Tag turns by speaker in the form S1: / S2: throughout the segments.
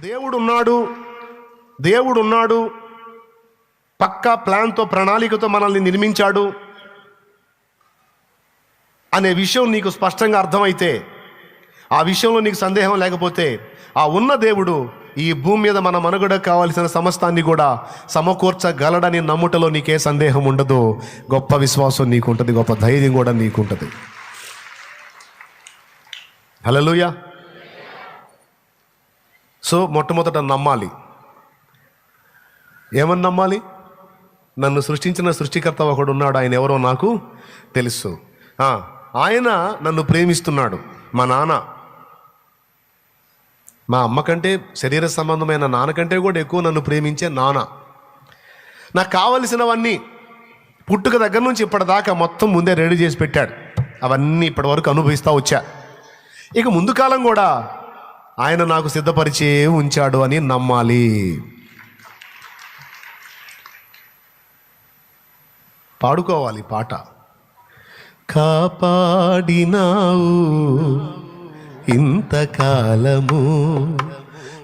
S1: దేవుడున్నాడు దేవుడున్నాడు పక్కా ప్లాన్తో ప్రణాళికతో మనల్ని నిర్మించాడు అనే విషయం నీకు స్పష్టంగా అర్థమైతే ఆ విషయంలో నీకు సందేహం లేకపోతే ఆ ఉన్న దేవుడు ఈ భూమి మీద మన మనుగడ కావాల్సిన సమస్తాన్ని కూడా సమకూర్చగలడని నమ్ముటలో నీకే సందేహం ఉండదు. గొప్ప విశ్వాసం నీకుంటుంది గొప్ప ధైర్యం కూడా నీకుంటుంది. హలోయా సో మొట్టమొదట నమ్మాలి. ఏమని నమ్మాలి? నన్ను సృష్టించిన సృష్టికర్త ఒకడు ఉన్నాడు ఆయన ఎవరో నాకు తెలుసు. ఆయన నన్ను ప్రేమిస్తున్నాడు మా నాన్న. మా అమ్మ కంటే శరీర సంబంధమైన నాన్న కంటే కూడా ఎక్కువ నన్ను ప్రేమించే నాన్న. నాకు కావలసినవన్నీ పుట్టుక దగ్గర నుంచి ఇప్పటిదాకా మొత్తం ముందే రెడీ చేసి పెట్టాడు. అవన్నీ ఇప్పటివరకు అనుభవిస్తూ వచ్చా. ఇక ముందు కాలం కూడా ఆయన నాకు సిద్ధపరిచే ఉంచాడు అని నమ్మాలి. పాడుకోవాలి పాట. కాపాడినావు ఇంతకాలము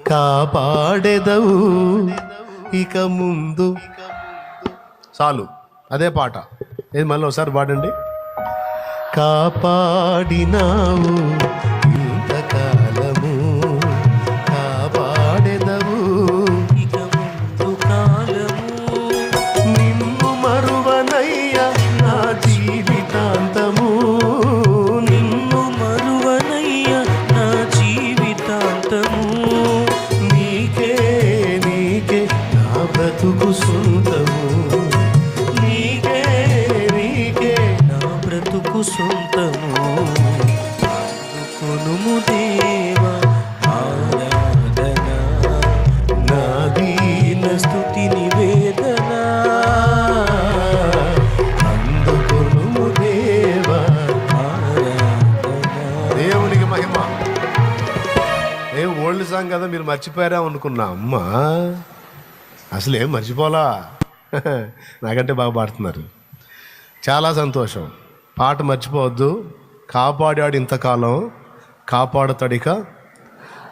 S1: కాపాడెదవు ఇక ముందు. చాలు అదే పాట. ఏది మళ్ళీ ఒకసారి పాడండి. కాపాడినావు బ్రతుకు సొంతము. నీకే నీకే
S2: నా బ్రతుకు సొంతము. అందుకొనుము దేవా ఆరాధన.
S1: నా దీన
S2: స్తుతి నివేదన.
S1: అందుకొనుము దేవా
S2: ఆరాధన.
S1: దేవునికి మహిమ. ఏ ఓల్డ్ సాంగ్ కదా మీరు మర్చిపోయారా అనుకున్నా. అమ్మా. అసలు ఏం మర్చిపోలా? నాకంటే బాగా పాడుతున్నారు. చాలా సంతోషం. పాట మర్చిపోవద్దు. కాపాడాడు ఇంతకాలం. కాపాడతాడిక.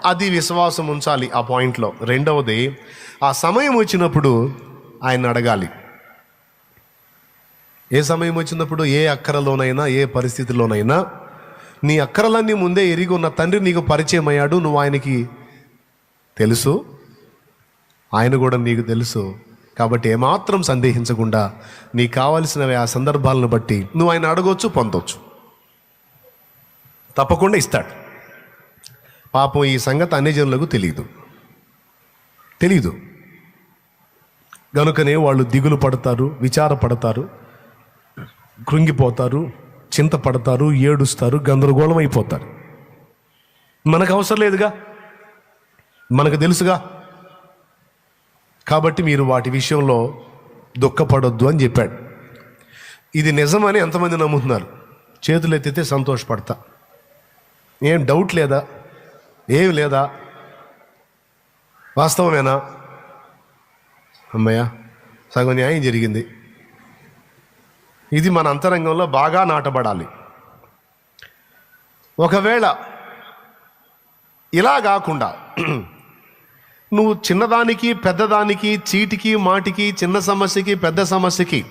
S1: అది విశ్వాసం ఉంచాలి ఆ పాయింట్లో. రెండవది ఆ సమయం వచ్చినప్పుడు ఆయన అడగాలి. ఏ సమయం వచ్చినప్పుడు ఏ అక్కరలోనైనా ఏ పరిస్థితిలోనైనా నీ అక్కరలన్నీ ముందే ఎరిగి ఉన్న తండ్రి నీకు పరిచయం అయ్యాడు నువ్వు ఆయనకి తెలుసు. ఆయన కూడా నీకు తెలుసు. కాబట్టి ఏమాత్రం సందేహించకుండా నీకు కావలసినవి ఆ సందర్భాలను బట్టి నువ్వు ఆయన అడగవచ్చు పొందవచ్చు తప్పకుండా ఇస్తాడు. పాపం ఈ సంగతి అన్ని జనులకు తెలియదు తెలీదు. గనుకనే వాళ్ళు దిగులు పడతారు విచారపడతారు కృంగిపోతారు చింతపడతారు ఏడుస్తారు గందరగోళం అయిపోతారు. మనకు అవసరం లేదుగా? మనకు తెలుసుగా? కాబట్టి మీరు వాటి విషయంలో దుఃఖపడొద్దు అని చెప్పాడు. ఇది నిజమని ఎంతమంది నమ్ముతున్నారు? చేతులు ఎత్తితే సంతోషపడతా. ఏం డౌట్ లేదా? ఏం లేదా? వాస్తవమేనా? అమ్మయ్య సగం న్యాయం జరిగింది. ఇది మన అంతరంగంలో బాగా నాటబడాలి. ఒకవేళ ఇలా కాకుండా నువ్వు చిన్నదానికి పెద్దదానికి చీటికి మాటికి చిన్న సమస్యకి పెద్ద సమస్యకి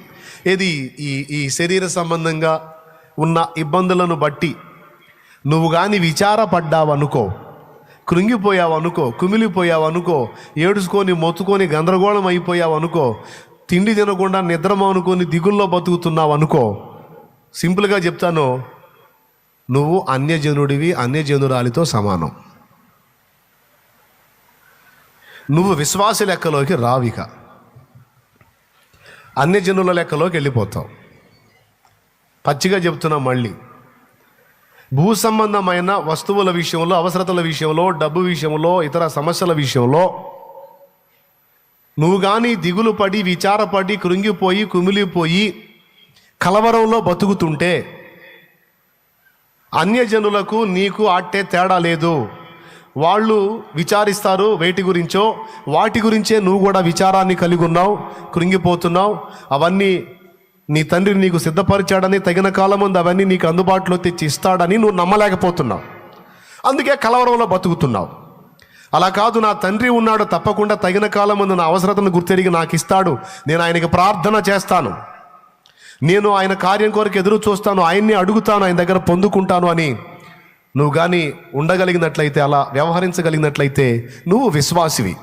S1: ఏది ఈ ఈ శరీర సంబంధంగా ఉన్న ఇబ్బందులను బట్టి నువ్వు కానీ విచారపడ్డావనుకో కృంగిపోయావనుకో కృంగిపోయావు అనుకో కుమిలిపోయావు అనుకో ఏడుచుకొని మొత్తుకొని గందరగోళం అయిపోయావు అనుకో తిండి తినకుండా నిద్రమనుకొని దిగుల్లో బతుకుతున్నావు అనుకో సింపుల్గా చెప్తాను నువ్వు అన్యజనుడివి అన్యజనురాలితో సమానం. నువ్వు విశ్వాస లెక్కలోకి రావిక అన్ని జనుల లెక్కలోకి వెళ్ళిపోతావు. పచ్చిగా చెప్తున్నా మళ్ళీ. భూ సంబంధమైన వస్తువుల విషయంలో అవసరతల విషయంలో డబ్బు విషయంలో ఇతర సమస్యల విషయంలో నువ్వు కానీ దిగులు పడి విచారపడి కృంగిపోయి కుమిలిపోయి కలవరంలో బతుకుతుంటే అన్యజనులకు నీకు ఆట్టే తేడా లేదు. వాళ్ళు విచారిస్తారు వేటి గురించో వాటి గురించే నువ్వు కూడా విచారాన్ని కలిగి ఉన్నావు కృంగిపోతున్నావు. అవన్నీ నీ తండ్రి నీకు సిద్ధపరిచాడని తగిన కాలం ముందు అవన్నీ నీకు అందుబాటులో తెచ్చి ఇస్తాడని నువ్వు నమ్మలేకపోతున్నావు. అందుకే కలవరంలో బతుకుతున్నావు. అలా కాదు నా తండ్రి ఉన్నాడు తప్పకుండా తగిన కాలం ముందు నా అవసరతను గుర్తెరిగి నాకు ఇస్తాడు నేను ఆయనకి ప్రార్థన చేస్తాను. నేను ఆయన కార్యం కొరకు ఎదురు చూస్తాను ఆయన్ని అడుగుతాను ఆయన దగ్గర పొందుకుంటాను అని నువ్వు కానీ ఉండగలిగినట్లయితే అలా వ్యవహరించగలిగినట్లయితే నువ్వు విశ్వాసివి.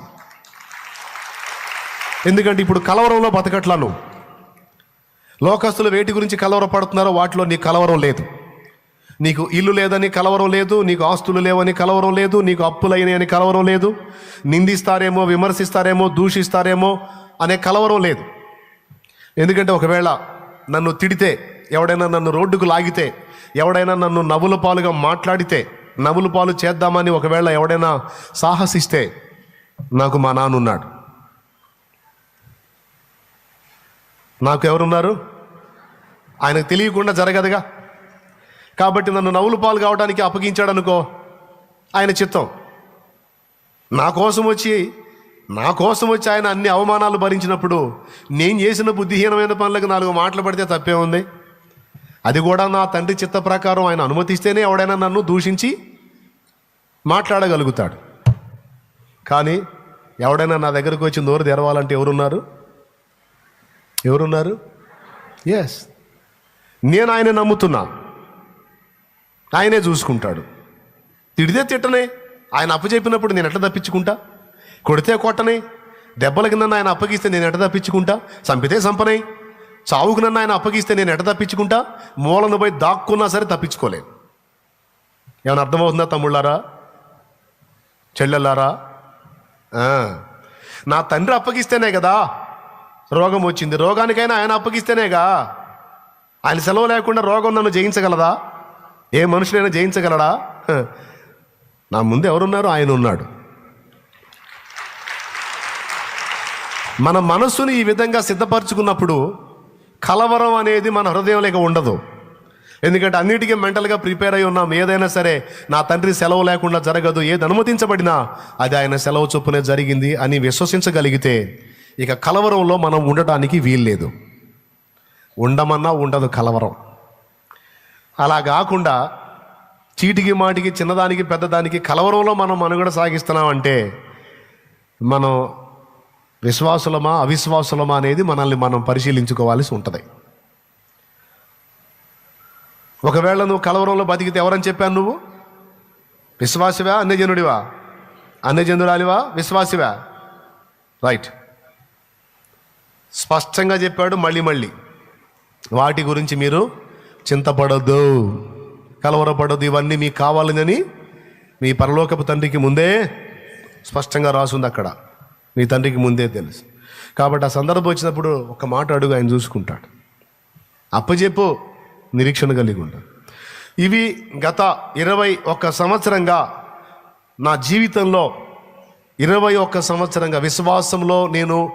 S1: ఎందుకంటే ఇప్పుడు కలవరంలో బతకట్లా నువ్వు లోకస్తులు వేటి గురించి కలవరపడుతున్నారో వాటిలో నీ కలవరం లేదు. నీకు ఇల్లు లేదని కలవరం లేదు నీకు ఆస్తులు లేవని కలవరం లేదు నీకు అప్పులైనవి అని కలవరం లేదు నిందిస్తారేమో విమర్శిస్తారేమో దూషిస్తారేమో అనే కలవరం లేదు. ఎందుకంటే ఒకవేళ నన్ను తిడితే ఎవడైనా నన్ను రోడ్డుకు లాగితే ఎవడైనా నన్ను నవ్వుల పాలుగా మాట్లాడితే నవ్వుల పాలు చేద్దామని ఒకవేళ ఎవడైనా సాహసిస్తే నాకు మా నాన్న ఉన్నాడు. నాకు ఎవరున్నారు? ఆయనకు తెలియకుండా జరగదుగా? కాబట్టి నన్ను నవ్వుల పాలు కావడానికి అప్పగించాడు అనుకో ఆయన చిత్తం. నా కోసం వచ్చి నా కోసం వచ్చి ఆయన అన్ని అవమానాలు భరించినప్పుడు నేను చేసిన బుద్ధిహీనమైన పనులకు నాలుగు మాటలు పడితే తప్పే ఉంది అది కూడా నా తండ్రి చిత్త ప్రకారం ఆయన అనుమతిస్తేనే ఎవడైనా నన్ను దూషించి మాట్లాడగలుగుతాడు. కానీ ఎవడైనా నా దగ్గరకు వచ్చి నోరు తెరవాలంటే ఎవరున్నారు? ఎవరున్నారు? ఎస్ నేను ఆయన నమ్ముతున్నా. ఆయనే చూసుకుంటాడు. తిడితే తిట్టనే. ఆయన అప్పచెప్పినప్పుడు నేను ఎట్లా తప్పించుకుంటా? కొడితే కొట్టనే. దెబ్బల కింద ఆయన అప్పగిస్తే నేను ఎట్ట తప్పించుకుంటా? చంపితే చంపనే. చావుకు నన్ను ఆయన అప్పగిస్తే నేను ఎట తప్పించుకుంటా? మూలను పోయి దాక్కున్నా సరే తప్పించుకోలేను. ఏమైనా అర్థమవుతుందా తమ్ముళ్ళారా? చెల్లెల్లారా నా తండ్రి అప్పగిస్తేనే కదా రోగం వచ్చింది. రోగానికైనా ఆయన అప్పగిస్తేనేగా. ఆయన సెలవు లేకుండా రోగం నన్ను జయించగలదా? ఏ మనుషులైనా జయించగలడా? నా ముందు ఎవరున్నారు? ఆయన ఉన్నాడు. మన మనస్సుని ఈ విధంగా సిద్ధపరచుకున్నప్పుడు కలవరం అనేది మన హృదయంలోకి ఉండదు. ఎందుకంటే అన్నిటికీ మెంటల్గా ప్రిపేర్ అయి ఉన్నాం. ఏదైనా సరే నా తండ్రి సెలవు లేకుండా జరగదు. ఏది అనుమతించబడినా అది ఆయన సెలవు చొప్పునే జరిగింది అని విశ్వసించగలిగితే ఇక కలవరంలో మనం ఉండటానికి వీల్లేదు. ఉండమన్నా ఉండదు కలవరం. అలా కాకుండా చీటికి మాటికి చిన్నదానికి పెద్దదానికి కలవరంలో మనం మనుగడ సాగిస్తున్నామంటే మనం విశ్వాసులమా అవిశ్వాసులమా అనేది మనల్ని మనం పరిశీలించుకోవాల్సి ఉంటుంది. ఒకవేళ నువ్వు కలవరంలో బతికితే ఎవరని చెప్పాను నువ్వు? విశ్వాసివా అన్యజనుడివా? అన్యజనురాలివా విశ్వాసివా? రైట్ స్పష్టంగా చెప్పాడు మళ్ళీ మళ్ళీ. వాటి గురించి మీరు చింతపడద్దు. కలవరపడద్దు. ఇవన్నీ మీకు కావాలని మీ పరలోకపు తండ్రికి ముందే స్పష్టంగా రాసుంది అక్కడ. మీ తండ్రికి ముందే తెలుసు. కాబట్టి ఆ సందర్భం వచ్చినప్పుడు ఒక మాట అడుగు ఆయన చూసుకుంటాడు. అప్పచెప్పు నిరీక్షణ కలిగి ఉంటాడు ఇవి గత ఇరవై ఒక్క సంవత్సరంగా నా జీవితంలో ఇరవై ఒక్క సంవత్సరంగా విశ్వాసంలో నేను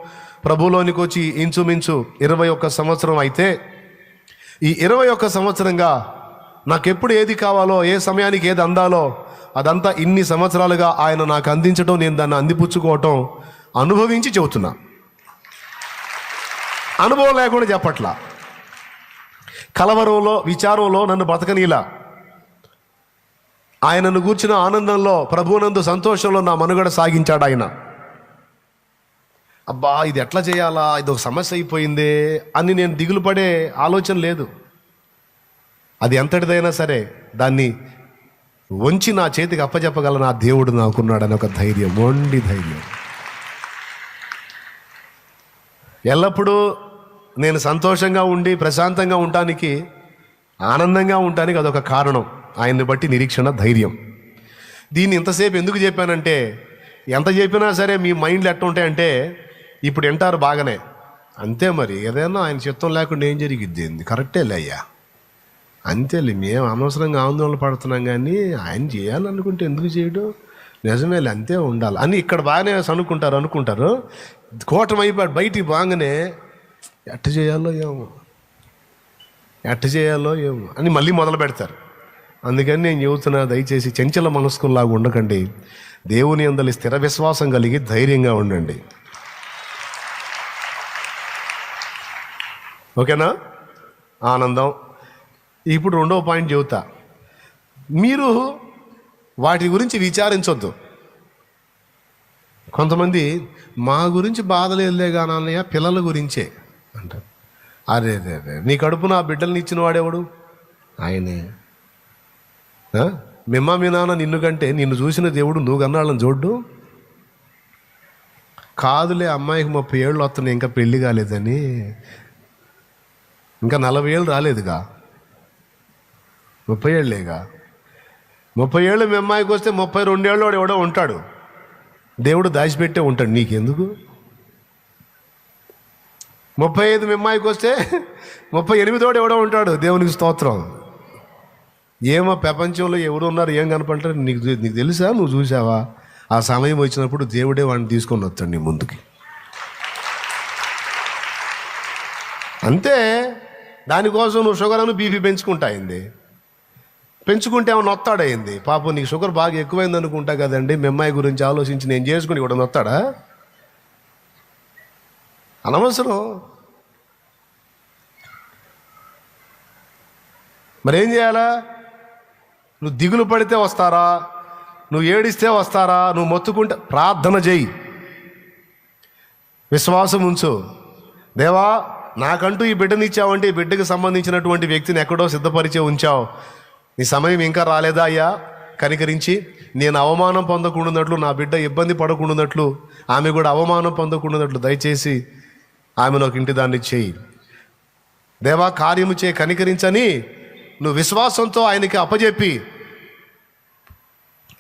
S1: ప్రభులోనికి వచ్చి ఇంచుమించు ఇరవై ఒక్క సంవత్సరం అయితే ఈ ఇరవై ఒక్క సంవత్సరంగా నాకెప్పుడు ఏది కావాలో ఏ సమయానికి ఏది అందాలో అదంతా ఇన్ని సంవత్సరాలుగా ఆయన నాకు అందించడం నేను దాన్ని అందిపుచ్చుకోవటం అనుభవించి చెబుతున్నా. అనుభవం లేకుండా చెప్పట్లా. కలవరంలో విచారంలో నన్ను బతకనీలా ఆయనను గూర్చిన ఆనందంలో ప్రభువునందు సంతోషంలో నా మనుగడ సాగించాడు ఆయన. అబ్బా ఇది ఎట్లా చేయాలా? ఇది ఒక సమస్య అయిపోయిందే అని నేను దిగులు పడే ఆలోచన లేదు. అది ఎంతటిదైనా సరే దాన్ని వంచి నా చేతికి అప్పచెప్పగల నా దేవుడు నాకున్నాడని ఒక ధైర్యం మొండి ధైర్యం. ఎల్లప్పుడూ నేను సంతోషంగా ఉండి ప్రశాంతంగా ఉండటానికి ఆనందంగా ఉండటానికి అదొక కారణం. ఆయన్ని బట్టి నిరీక్షణ ధైర్యం. దీన్ని ఇంతసేపు ఎందుకు చెప్పానంటే ఎంత చెప్పినా సరే మీ మైండ్లు ఎట్ట ఉంటాయంటే ఇప్పుడు వింటారు బాగానే. అంతే మరి. ఏదైనా ఆయన చిత్తం లేకుండా ఏం జరిగిద్ది? ఏంది? కరెక్టేలే అయ్యా. అంతేలే. మేము అనవసరంగా ఆందోళన పడుతున్నాం కానీ ఆయన చేయాలనుకుంటే ఎందుకు చేయడం? నిజమేలే అంతే ఉండాలి. అని ఇక్కడ బాగానే అనుకుంటారు అనుకుంటారు. కూటమి అయిపోయాడు బయటికి బాగానే ఎట్ట చేయాలో ఏమో. ఎట్ట చేయాలో ఏమో. అని మళ్ళీ మొదలు పెడతారు. అందుకని నేను చెబుతున్నా దయచేసి చెంచల మనస్కుల్లాగా ఉండకండి. దేవుని అందలి స్థిర విశ్వాసం కలిగి ధైర్యంగా ఉండండి. ఓకేనా? ఆనందం. ఇప్పుడు రెండవ పాయింట్ చెబుతా. మీరు వాటి గురించి విచారించొద్దు. కొంతమంది మా గురించి బాధలేదులే కానన్నయ్య పిల్లల గురించే అంటారు. అరే అరే అరే నీ కడుపు నా బిడ్డల్ని ఇచ్చిన వాడెవడు? ఆయనే. మిమ్మ మీ నాన్న నిన్ను కంటే నిన్ను చూసిన దేవుడు నువ్వు కన్నాళ్ళని చూడ్డు? కాదులే అమ్మాయికి ముప్పై ఏళ్ళు వస్తున్నాయి ఇంకా పెళ్ళి కాలేదని. ఇంకా నలభై ఏళ్ళు రాలేదుగా. ముప్పై ఏళ్ళేగా. ముప్పై ఏళ్ళు మీ అమ్మాయికి వస్తే ముప్పై రెండేళ్ళు వాడు ఎవడో ఉంటాడు. దేవుడు దాచిపెట్టే ఉంటాడు. నీకెందుకు? ముప్పై ఐదు మిమ్మాయికి వస్తే ముప్పై ఎనిమిదోడు ఎవడో ఉంటాడు. దేవునికి స్తోత్రం. ఏమో ప్రపంచంలో ఎవరు ఉన్నారు ఏం కనపడతారు నీకు నీకు తెలుసా? నువ్వు చూసావా ఆ సమయం వచ్చినప్పుడు దేవుడే వాడిని తీసుకొని వస్తాడు నీ ముందుకి. అంతే. దానికోసం నువ్వు షుగర్ను బీపీ పెంచుకుంటాయింది పెంచుకుంటే ఏమన్నా నొత్తాడయింది? పాపం నీకు షుగర్ బాగా ఎక్కువైంది అనుకుంటా కదండి. మీ గురించి ఆలోచించి నేను చేసుకుని కూడా నొత్తాడా? అనవసరం. మరేం చేయాలా? నువ్వు దిగులు పడితే వస్తారా? నువ్వు ఏడిస్తే వస్తారా? నువ్వు మొత్తుకుంటే ప్రార్థన చేయి. విశ్వాసం ఉంచు. దేవా నాకంటూ ఈ బిడ్డనిచ్చావంటే ఈ బిడ్డకి సంబంధించినటువంటి వ్యక్తిని ఎక్కడో సిద్ధపరిచే ఉంచావు. నీ సమయం ఇంకా రాలేదా అయ్యా? కనికరించి నేను అవమానం పొందకుండాట్లు నా బిడ్డ ఇబ్బంది పడకుండాట్లు ఆమె కూడా అవమానం పొందకుండాట్లు దయచేసి ఆమెను ఒక ఇంటి దాన్ని చేయి. దేవా కార్యము చే కనికరించని నువ్వు విశ్వాసంతో ఆయనకి అప్పజెప్పి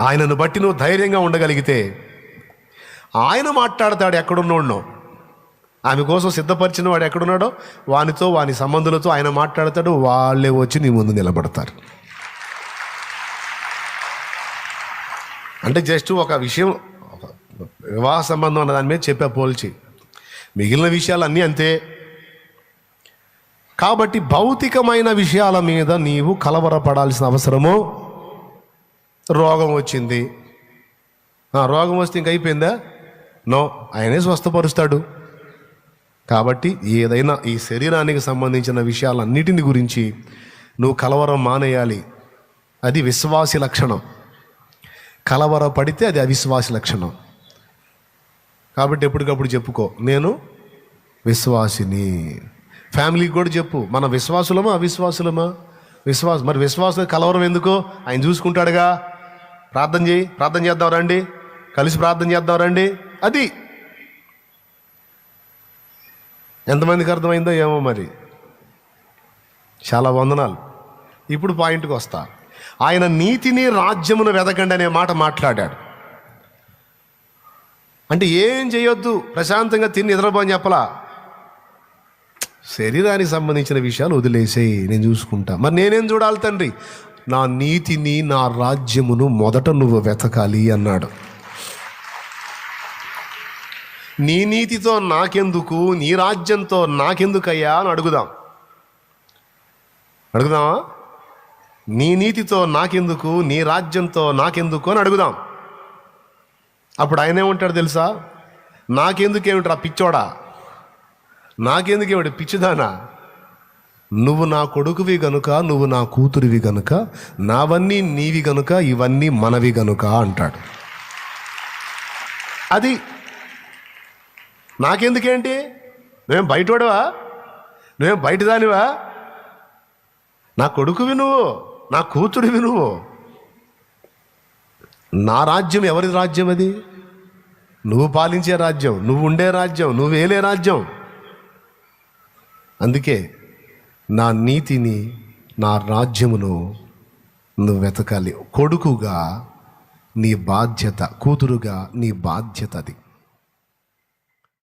S1: ఆయనను బట్టి నువ్వు ధైర్యంగా ఉండగలిగితే ఆయన మాట్లాడతాడు ఎక్కడున్నోడో ఆమె కోసం సిద్ధపరిచిన వాడు ఎక్కడున్నాడో? వానితో వాని సంబంధులతో ఆయన మాట్లాడతాడు వాళ్ళే వచ్చి నీ ముందు నిలబడతారు. అంటే జస్ట్ ఒక విషయం వివాహ సంబంధం అన్న దాని మీద చెప్పా పోల్చి. మిగిలిన విషయాలు అన్నీ అంతే. కాబట్టి భౌతికమైన విషయాల మీద నీవు కలవరపడాల్సిన అవసరము. రోగం వచ్చింది. రోగం వస్తే ఇంక అయిపోయిందా? నో ఆయనే స్వస్థపరుస్తాడు. కాబట్టి ఏదైనా ఈ శరీరానికి సంబంధించిన విషయాలన్నిటిని గురించి నువ్వు కలవరం మానేయాలి. అది విశ్వాసి లక్షణం. కలవర పడితే అది అవిశ్వాసి లక్షణం. కాబట్టి ఎప్పటికప్పుడు చెప్పుకో నేను విశ్వాసిని. ఫ్యామిలీకి కూడా చెప్పు మన విశ్వాసులమా అవిశ్వాసులమా? విశ్వాస మరి విశ్వాసం కలవరం ఎందుకో? ఆయన చూసుకుంటాడుగా. ప్రార్థన చేయి ప్రార్థన చేద్దాం రండి. కలిసి ప్రార్థన చేద్దాం రండి. అది. ఎంతమందికి అర్థమైందో ఏమో మరి. చాలా వందనాలు. ఇప్పుడు పాయింట్కి వస్తా. ఆయన నీతిని రాజ్యమును వెదకండి అనే మాట మాట్లాడాడు. అంటే ఏం చేయొద్దు ప్రశాంతంగా తిని నిద్రపోని చెప్పలా? శరీరానికి సంబంధించిన విషయాలు వదిలేసేయి నేను చూసుకుంటా. మరి నేనేం చూడాలి తండ్రి? నా నీతిని నా రాజ్యమును మొదట నువ్వు వెతకాలి అన్నాడు. నీ నీతితో నాకెందుకు నీ రాజ్యంతో నాకెందుకయ్యా అని అడుగుదాం. అడుగుదామా? నీ నీతితో నాకెందుకు? నీ రాజ్యంతో నాకెందుకు అని అడుగుదాం. అప్పుడు ఆయన ఏమంటాడు తెలుసా? నాకెందుకేమిట్రా పిచ్చోడా? నాకెందుకేమిటి పిచ్చిదానా? నువ్వు నా కొడుకువి గనుక నువ్వు నా కూతురివి గనుక నావన్నీ నీవి గనుక ఇవన్నీ మనవి గనుక అంటాడు. అది నాకెందుకేంటి? నువ్వేం బయటోడవా నువ్వేం బయట దానివా నా కొడుకువి నువ్వు. నా కూతురివి నువ్వు. నా రాజ్యం ఎవరి రాజ్యం అది? నువ్వు పాలించే రాజ్యం నువ్వు ఉండే రాజ్యం నువ్వు వేలే రాజ్యం. అందుకే నా నీతిని నా రాజ్యమును నువ్వు వెతకాలి. కొడుకుగా నీ బాధ్యత కూతురుగా నీ బాధ్యత అది.